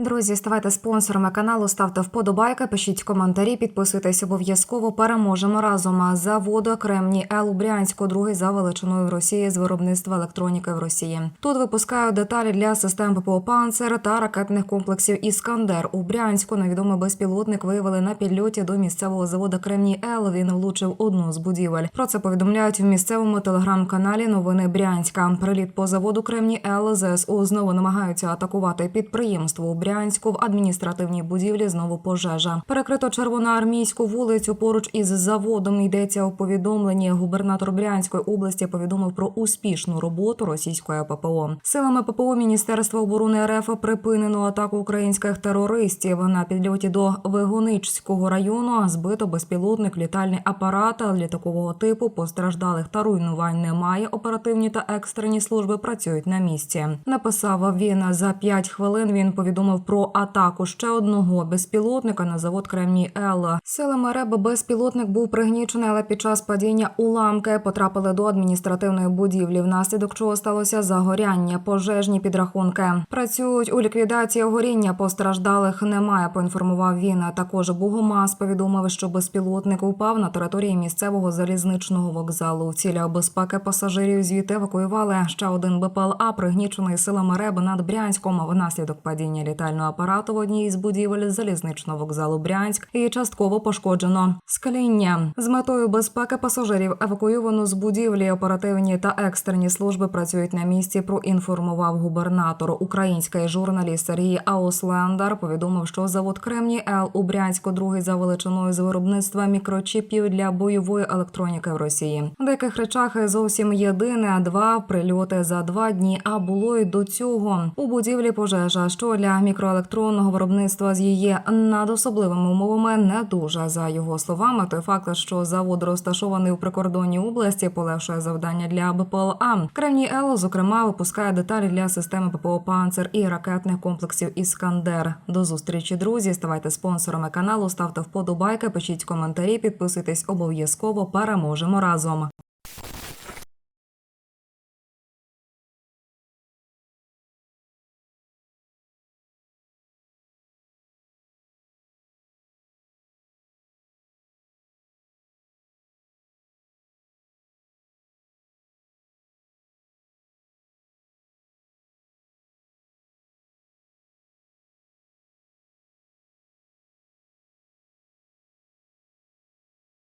Друзі, ставайте спонсорами каналу, ставте вподобайки, пишіть коментарі, підписуйтесь обов'язково. Переможемо разом. Заводу Кремній Ел у Брянську, другий за величиною в Росії з виробництва електроніки в Росії. Тут випускають деталі для систем ППО «Панцер» та ракетних комплексів Іскандер. У Брянську невідомий безпілотник виявили на підльоті до місцевого заводу Кремній Ел. Він влучив одну з будівель. Про це повідомляють в місцевому телеграм-каналі Новини Брянська. Приліт по заводу Кремній Ел ЗСУ знову намагаються атакувати підприємство у Брянську. В адміністративній будівлі знову пожежа. Перекрито червоноармійську вулицю поруч із заводом. Йдеться у повідомленні. Губернатор Брянської області повідомив про успішну роботу російської ППО. Силами ППО Міністерства оборони РФ припинено атаку українських терористів на підльоті до Вигоничського району. Збито безпілотник, літальний апарат літакового типу. Постраждалих та руйнувань немає. Оперативні та екстрені служби працюють на місці. Написав він за 5 хвилин. Він повідомив про атаку ще одного безпілотника на завод Кремній Ел. Силами РЕБ безпілотник був пригнічений, але під час падіння уламки потрапили до адміністративної будівлі, внаслідок чого сталося загоряння. Пожежні підрахунки працюють у ліквідації горіння. Постраждалих немає. Поінформував він. Також Богомаз повідомив, що безпілотник упав на території місцевого залізничного вокзалу. В цілях безпеки пасажирів звідти евакуювали ще один БПЛА, пригнічений силами РЕБ над Брянськом внаслідок падіння літального апарату в одній із будівель залізничного вокзалу Брянськ і частково пошкоджено скління з метою безпеки пасажирів. Евакуйовано з будівлі. Оперативні та екстрені служби працюють на місці. Проінформував губернатор. Український журналіст Сергій Ауслендер повідомив, що завод Кремній Ел у Брянську другий за величиною з виробництва мікрочіпів для бойової електроніки в Росії. В деяких речах зовсім єдине два прильоти за два дні. А було й до цього у будівлі пожежа, що для мікроелектронного виробництва з її надособливими умовами не дуже за його словами. Той факт, що завод розташований у прикордонній області, полегшує завдання для БПЛА. Кремній Ел, зокрема, випускає деталі для системи ППО «Панцер» і ракетних комплексів Іскандер. До зустрічі, друзі. Ставайте спонсорами каналу, ставте вподобайки, пишіть коментарі, підписуйтесь обов'язково. Переможемо разом.